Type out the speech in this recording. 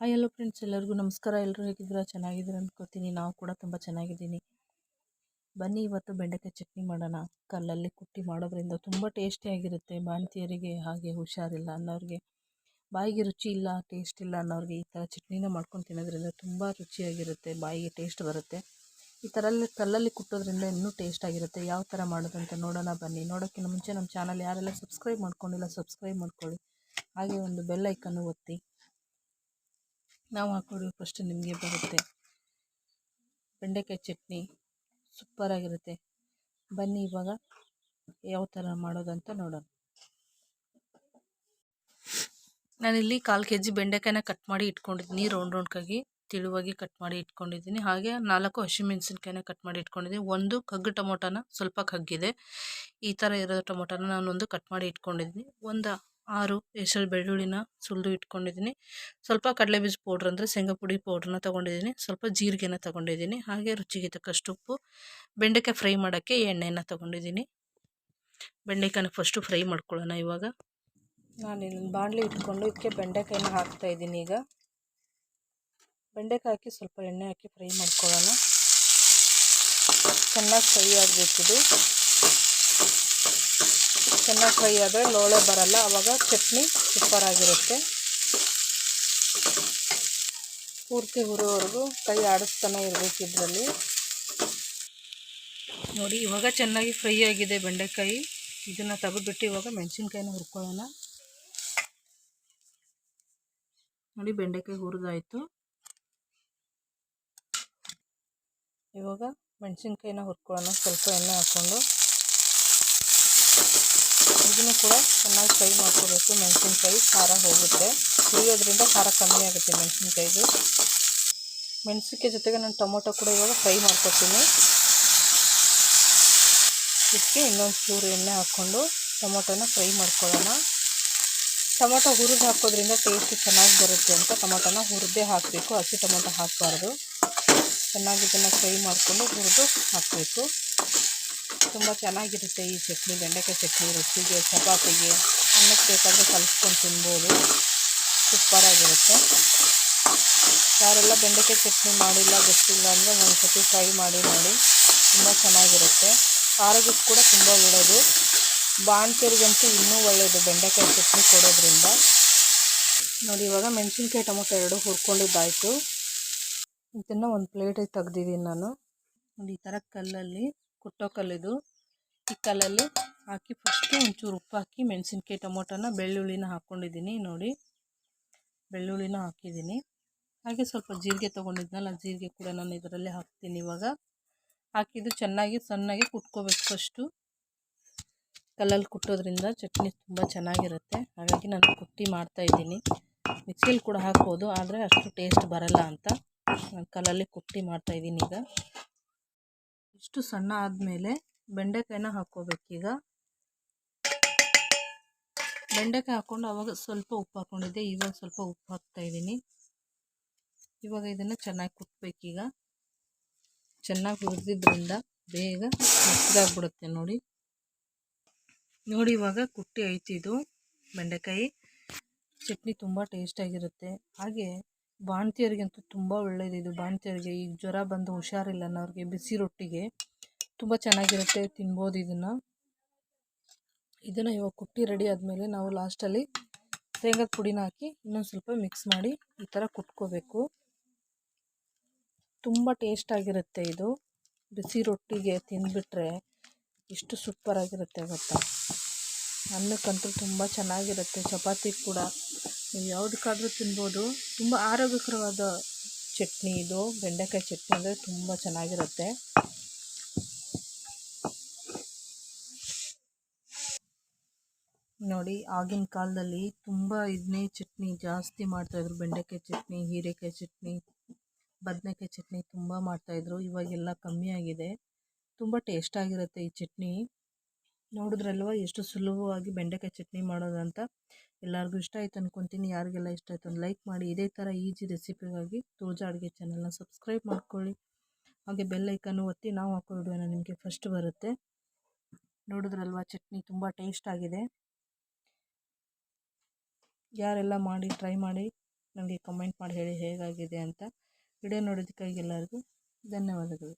Hi ಎಲ್ಲೋ friends ಎಲ್ಲರಿಗೂ ನಮಸ್ಕಾರ. ಎಲ್ಲರೂ ಹೇಗಿದ್ದೀರಾ? ಚೆನ್ನಾಗಿದ್ದೀರಾ ಅಂದ್ಕೋತೀನಿ ನಾವು ಕೂಡ ತುಂಬ ಚೆನ್ನಾಗಿದ್ದೀನಿ ಬನ್ನಿ, ಇವತ್ತು ಬೆಂಡೆಕಾಯಿ ಚಟ್ನಿ ಮಾಡೋಣ. ಕಲ್ಲಲ್ಲಿ ಕುಟ್ಟಿ ಮಾಡೋದ್ರಿಂದ ತುಂಬ ಟೇಸ್ಟಿಯಾಗಿರುತ್ತೆ ಬಾಣ್ತಿಯರಿಗೆ ಹಾಗೆ ಹುಷಾರಿಲ್ಲ ಅನ್ನೋರಿಗೆ. ಬಾಯಿಗೆ ರುಚಿ ಇಲ್ಲ ಟೇಸ್ಟ್ ಇಲ್ಲ ಅನ್ನೋರಿಗೆ ಈ ಥರ ಚಟ್ನಿನ ಮಾಡ್ಕೊಂಡು ತಿನ್ನೋದ್ರಿಂದ ತುಂಬ ರುಚಿಯಾಗಿರುತ್ತೆ. ಬಾಯಿಗೆ ಟೇಸ್ಟ್ ಬರುತ್ತೆ. ಈ ಥರ ಕಲ್ಲಲ್ಲಿ ಕುಟ್ಟೋದ್ರಿಂದ ಇನ್ನೂ ಟೇಸ್ಟ್ ಆಗಿರುತ್ತೆ. ಯಾವ ಥರ ಮಾಡೋದು ಅಂತ ನೋಡೋಣ ಬನ್ನಿ. ನೋಡೋಕ್ಕಿಂತ ಮುಂಚೆ ನಮ್ಮ ಚಾನಲ್ ಯಾರೆಲ್ಲ ಸಬ್ಸ್ಕ್ರೈಬ್ ಮಾಡ್ಕೊಂಡಿಲ್ಲ ಸಬ್ಸ್ಕ್ರೈಬ್ ಮಾಡ್ಕೊಳ್ಳಿ. ಹಾಗೆ ಒಂದು ಬೆಲ್ ಐಕನ್ನು ಒತ್ತಿ. ನಾವು ಹಾಕ್ಕೊಡಿ ಫಸ್ಟ್ ನಿಮಗೆ ಬರುತ್ತೆ. ಬೆಂಡೆಕಾಯಿ ಚಟ್ನಿ ಸೂಪರಾಗಿರುತ್ತೆ ಬನ್ನಿ ಇವಾಗ ಯಾವ ಥರ ಮಾಡೋದಂತ ನೋಡೋಣ. ನಾನಿಲ್ಲಿ ಕಾಲು ಕೆ ಜಿ ಬೆಂಡೆಕಾಯಿನ ಕಟ್ ಮಾಡಿ ಇಟ್ಕೊಂಡಿದ್ದೀನಿ. ರೌಂಡ್ ರೌಂಡ್ಕಾಗಿ ತಿಳುವಾಗಿ ಕಟ್ ಮಾಡಿ ಇಟ್ಕೊಂಡಿದ್ದೀನಿ. ಹಾಗೆ ನಾಲ್ಕು ಹಸಿಮೆಣಸಿನ್ಕಾಯಿನ ಕಟ್ ಮಾಡಿ ಇಟ್ಕೊಂಡಿದ್ದೀನಿ. ಒಂದು ಕಗ್ಗು ಟೊಮೊಟೊನ ಸ್ವಲ್ಪ ಕಗ್ಗಿದೆ. ಈ ಥರ ಇರೋ ಟೊಮೊಟೊನ ನಾನೊಂದು ಕಟ್ ಮಾಡಿ ಇಟ್ಕೊಂಡಿದ್ದೀನಿ. ಒಂದು ಆರು ಹೆಸರು ಬೆಳ್ಳುಳ್ಳಿನ ಸುಲಿದು ಇಟ್ಕೊಂಡಿದ್ದೀನಿ. ಸ್ವಲ್ಪ ಕಡಲೆಬೀಜ ಪೌಡ್ರ್ ಅಂದರೆ ಶೇಂಗಾ ಪುಡಿ ಪೌಡ್ರನ್ನ ತೊಗೊಂಡಿದ್ದೀನಿ. ಸ್ವಲ್ಪ ಜೀರಿಗೆನ ತೊಗೊಂಡಿದ್ದೀನಿ. ಹಾಗೆ ರುಚಿಗೆ ತಕ್ಕಷ್ಟು ಉಪ್ಪು, ಬೆಂಡೆಕಾಯಿ ಫ್ರೈ ಮಾಡೋಕ್ಕೆ ಎಣ್ಣೆನ ತೊಗೊಂಡಿದ್ದೀನಿ. ಬೆಂಡೆಕಾಯಿನ ಫಸ್ಟು ಫ್ರೈ ಮಾಡ್ಕೊಳ್ಳೋಣ ಇವಾಗ. ನಾನು ಇಲ್ಲಿ ಬಾಣಲಿ ಇಟ್ಕೊಂಡು ಇದಕ್ಕೆ ಬೆಂಡೆಕಾಯಿನ ಹಾಕ್ತಾಯಿದ್ದೀನಿ ಈಗ. ಬೆಂಡೆಕಾಯಿ ಹಾಕಿ ಸ್ವಲ್ಪ ಎಣ್ಣೆ ಹಾಕಿ ಫ್ರೈ ಮಾಡ್ಕೊಳ್ಳೋಣ. ಚೆನ್ನಾಗಿ ಫ್ರೈ ಆಗಬೇಕಿದು. ಚೆನ್ನಾಗಿ ಫ್ರೈ ಆದರೆ ಲೋಳೆ ಬರಲ್ಲ ಆವಾಗ ಚಟ್ನಿ ಸೂಪರ್ ಆಗಿರುತ್ತೆ. ಪೂರ್ತಿ ಹುರೋವರೆಗೂ ಕೈ ಆಡಿಸ್ತಾನೆ ಇರಬೇಕು ಇದರಲ್ಲಿ. ನೋಡಿ, ಇವಾಗ ಚೆನ್ನಾಗಿ ಫ್ರೈ ಆಗಿದೆ ಬೆಂಡೆಕಾಯಿ. ಇದನ್ನು ತೆಗೆದುಬಿಟ್ಟು ಇವಾಗ ಮೆಣಸಿನ್ಕಾಯಿನ ಹುರ್ಕೊಳ್ಳೋಣ. ನೋಡಿ, ಬೆಂಡೆಕಾಯಿ ಹುರಿದಾಯಿತು. ಇವಾಗ ಮೆಣಸಿನ್ಕಾಯಿನ ಹುರ್ಕೊಳ್ಳೋಣ. ಸ್ವಲ್ಪ ಎಣ್ಣೆ ಹಾಕ್ಕೊಂಡು. ಇದನ್ನು ಕೂಡ ಚೆನ್ನಾಗಿ ಫ್ರೈ ಮಾಡ್ಕೋಬೇಕು. ಮೆಣಸಿನ್ಕಾಯಿ ಖಾರ ಹೋಗುತ್ತೆ. ಹುರಿಯೋದ್ರಿಂದ ಖಾರ ಕಮ್ಮಿ ಆಗುತ್ತೆ ಮೆಣಸಿನ್ಕಾಯಿದು. ಮೆಣಸಿನ್ಕಾಯಿ ಜೊತೆಗೆ ನಾನು ಟೊಮೊಟೊ ಕೂಡ ಇವಾಗ ಫ್ರೈ ಮಾಡ್ಕೊತೀನಿ. ಇದಕ್ಕೆ ಇನ್ನೊಂದು ಚೂರು ಎಣ್ಣೆ ಹಾಕ್ಕೊಂಡು ಟೊಮೊಟೊನ ಫ್ರೈ ಮಾಡ್ಕೊಳ್ಳೋಣ. ಟೊಮೊಟೊ ಹುರಿದು ಹಾಕೋದ್ರಿಂದ ಟೇಸ್ಟ್ ಚೆನ್ನಾಗಿ ಬರುತ್ತೆ ಅಂತ ಟೊಮೊಟೊನ ಹುರಿದೇ ಹಾಕಬೇಕು. ಹಸಿ ಟೊಮೊಟೊ ಹಾಕಬಾರ್ದು. ಚೆನ್ನಾಗಿ ಇದನ್ನು ಫ್ರೈ ಮಾಡಿಕೊಂಡು ಹುರಿದು ಹಾಕಬೇಕು. ತುಂಬ ಚೆನ್ನಾಗಿರುತ್ತೆ ಈ ಚಟ್ನಿ, ಬೆಂಡೆಕಾಯಿ ಚಟ್ನಿ, ರೊಟ್ಟಿಗೆ, ಚಪಾತಿಗೆ. ಅನ್ನಕ್ಕೆ ಬೇಕಾದರೆ ಕಲಿಸ್ಕೊಂಡು ತಿನ್ಬೋದು. ಸೂಪರಾಗಿರುತ್ತೆ. ಯಾರೆಲ್ಲ ಬೆಂಡೆಕಾಯಿ ಚಟ್ನಿ ಮಾಡಿಲ್ಲ, ಗೊತ್ತಿಲ್ಲ ಅಂದರೆ ಒಂದು ಸತಿ ಫ್ರೈ ಮಾಡಿ ನೋಡಿ. ತುಂಬ ಚೆನ್ನಾಗಿರುತ್ತೆ. ಆರೋಗ್ಯಕ್ಕೆ ಕೂಡ ತುಂಬ ಒಳ್ಳೆಯದು ಬಾಣ್ತಿಯರಿಗಂತೂ ಇನ್ನೂ ಒಳ್ಳೆಯದು ಬೆಂಡೆಕಾಯಿ ಚಟ್ನಿ ಕೊಡೋದ್ರಿಂದ. ನೋಡಿ, ಇವಾಗ ಮೆಣಸಿನ್ಕಾಯಿ ಟೊಮೊಟೊ ಎರಡು ಹುರ್ಕೊಂಡಿದ್ದಾಯಿತು. ಇದನ್ನು ಒಂದು ಪ್ಲೇಟಿಗೆ ತೆಗ್ದಿದ್ದೀನಿ ನಾನು. ನೋಡಿ, ಈ ಥರ ಕಲ್ಲಲ್ಲಿ ಕುಟ್ಟೋ ಕಲ್ಲಿದು ಈ ಕಲ್ಲಲ್ಲಿ ಹಾಕಿ ಫಸ್ಟು ಒಂಚೂರು ಉಪ್ಪು ಹಾಕಿ ಮೆಣಸಿನ್ಕಾಯಿ, ಟೊಮೊಟೊನ, ಬೆಳ್ಳುಳ್ಳಿನ ಹಾಕ್ಕೊಂಡಿದ್ದೀನಿ ನೋಡಿ. ಬೆಳ್ಳುಳ್ಳಿನ ಹಾಕಿದ್ದೀನಿ. ಹಾಗೆ ಸ್ವಲ್ಪ ಜೀರಿಗೆ ತೊಗೊಂಡಿದ್ನಲ್ಲ, ಜೀರಿಗೆ ಕೂಡ ನಾನು ಇದರಲ್ಲಿ ಹಾಕ್ತೀನಿ ಇವಾಗ. ಹಾಕಿದ್ದು ಚೆನ್ನಾಗಿ ಸಣ್ಣಗೆ ಕುಟ್ಕೋಬೇಕು ಫಸ್ಟು ಕಲ್ಲಲ್ಲಿ ಕುಟ್ಟೋದ್ರಿಂದ ಚಟ್ನಿ ತುಂಬ ಚೆನ್ನಾಗಿರುತ್ತೆ. ಹಾಗಾಗಿ ನಾನು ಕುಟ್ಟಿ ಮಾಡ್ತಾಯಿದ್ದೀನಿ ಮಿಕ್ಸಿಲಿ ಕೂಡ ಹಾಕ್ಬೋದು, ಆದರೆ ಅಷ್ಟು ಟೇಸ್ಟ್ ಬರಲ್ಲ ಅಂತ. ನಾನು ಕಲ್ಲಲ್ಲಿ ಕುಟ್ಟಿ ಮಾಡ್ತಾಯಿದ್ದೀನಿ ಈಗ. ಇಷ್ಟು ಸಣ್ಣ ಆದಮೇಲೆ ಬೆಂಡೆಕಾಯಿನ ಹಾಕ್ಕೋಬೇಕೀಗ ಬೆಂಡೆಕಾಯಿ ಹಾಕ್ಕೊಂಡು ಅವಾಗ ಸ್ವಲ್ಪ ಉಪ್ಪು ಹಾಕ್ಕೊಂಡಿದ್ದೆ ಇವಾಗ ಸ್ವಲ್ಪ ಉಪ್ಪು ಹಾಕ್ತಾ ಇದ್ದೀನಿ. ಇವಾಗ ಇದನ್ನು ಚೆನ್ನಾಗಿ ಕುಟ್ಬೇಕೀಗ. ಚೆನ್ನಾಗಿ ಹುರಿದಿದ್ರಿಂದ ಬೇಗ ಮೆತ್ತಗಾಗ್ಬಿಡುತ್ತೆ ನೋಡಿ. ನೋಡಿ ಇವಾಗ ಕುಟ್ಟಿ ಐತಿದು ಬೆಂಡೆಕಾಯಿ. ಚಟ್ನಿ ತುಂಬ ಟೇಸ್ಟಾಗಿರುತ್ತೆ. ಹಾಗೆ ಬಾಣ್ತಿಯರಿಗಂತೂ ತುಂಬ ಒಳ್ಳೆಯದು ಇದು. ಬಾಣ್ತಿಯರಿಗೆ ಈಗ ಜ್ವರ ಬಂದು ಹುಷಾರಿಲ್ಲ ಅನ್ನೋರಿಗೆ ಬಿಸಿ ರೊಟ್ಟಿಗೆ ತುಂಬ ಚೆನ್ನಾಗಿರುತ್ತೆ, ತಿನ್ಬೋದು ಇದನ್ನು. ಇದನ್ನು ಇವಾಗ ಕುಟ್ಟಿ ರೆಡಿ ಆದಮೇಲೆ ನಾವು ಲಾಸ್ಟಲ್ಲಿ ಶೇಂಗಾ ಪುಡಿನ ಹಾಕಿ ಇನ್ನೊಂದು ಸ್ವಲ್ಪ ಮಿಕ್ಸ್ ಮಾಡಿ ಈ ಥರ ಕುಟ್ಕೋಬೇಕು. ತುಂಬ ಟೇಸ್ಟಾಗಿರುತ್ತೆ ಇದು. ಬಿಸಿ ರೊಟ್ಟಿಗೆ ತಿಂದುಬಿಟ್ರೆ ಎಷ್ಟು ಸೂಪರಾಗಿರುತ್ತೆ ಗೊತ್ತಾ? ಅನ್ನಕ್ಕಂತೂ ತುಂಬ ಚೆನ್ನಾಗಿರುತ್ತೆ, ಚಪಾತಿ ಕೂಡ. ನೀವು ಯಾವುದಕ್ಕಾದ್ರೂ ತಿನ್ಬೋದು. ತುಂಬ ಆರೋಗ್ಯಕರವಾದ ಚಟ್ನಿ ಇದು. ಬೆಂಡೆಕಾಯಿ ಚಟ್ನಿ ಅಂದರೆ ತುಂಬ ಚೆನ್ನಾಗಿರುತ್ತೆ. ನೋಡಿ, ಆಗಿನ ಕಾಲದಲ್ಲಿ ತುಂಬ ಇದನ್ನೇ ಚಟ್ನಿ ಜಾಸ್ತಿ ಮಾಡ್ತಾಯಿದ್ರು ಬೆಂಡೆಕಾಯಿ ಚಟ್ನಿ, ಹೀರೆಕಾಯಿ ಚಟ್ನಿ, ಬದನೆಕಾಯಿ ಚಟ್ನಿ ತುಂಬ ಮಾಡ್ತಾಯಿದ್ರು ಇವಾಗೆಲ್ಲ ಕಮ್ಮಿ ಆಗಿದೆ. ತುಂಬ ಟೇಸ್ಟಾಗಿರುತ್ತೆ ಈ ಚಟ್ನಿ. ನೋಡಿದ್ರಲ್ವ ಎಷ್ಟು ಸುಲಭವಾಗಿ ಬೆಂಡೆಕಾಯಿ ಚಟ್ನಿ ಮಾಡೋದಂತ ಎಲ್ಲರಿಗೂ ಇಷ್ಟ ಆಯ್ತು ಅನ್ಕೊತೀನಿ, ಯಾರಿಗೆಲ್ಲ ಇಷ್ಟ ಆಯ್ತು ಒಂದು ಲೈಕ್ ಮಾಡಿ. ಇದೇ ಥರ ಈಜಿ ರೆಸಿಪಿಗಾಗಿ ತೋಜಾ ಅಡುಗೆ ಚಾನಲ್ನ ಸಬ್ಸ್ಕ್ರೈಬ್ ಮಾಡ್ಕೊಳ್ಳಿ. ಹಾಗೆ ಬೆಲ್ ಐಕನ್ನು ಒತ್ತಿ ನಾವು ಹಾಕೋ ನಿಮಗೆ ಫಸ್ಟ್ ಬರುತ್ತೆ. ನೋಡಿದ್ರಲ್ವ ಚಟ್ನಿ ತುಂಬ ಟೇಸ್ಟ್ ಆಗಿದೆ. ಯಾರೆಲ್ಲ ಮಾಡಿ ಟ್ರೈ ಮಾಡಿ ನನಗೆ ಕಮೆಂಟ್ ಮಾಡಿ ಹೇಳಿ ಹೇಗಾಗಿದೆ ಅಂತ. ವಿಡಿಯೋ ನೋಡೋದಕ್ಕಾಗಿ ಎಲ್ಲರಿಗೂ ಧನ್ಯವಾದಗಳು.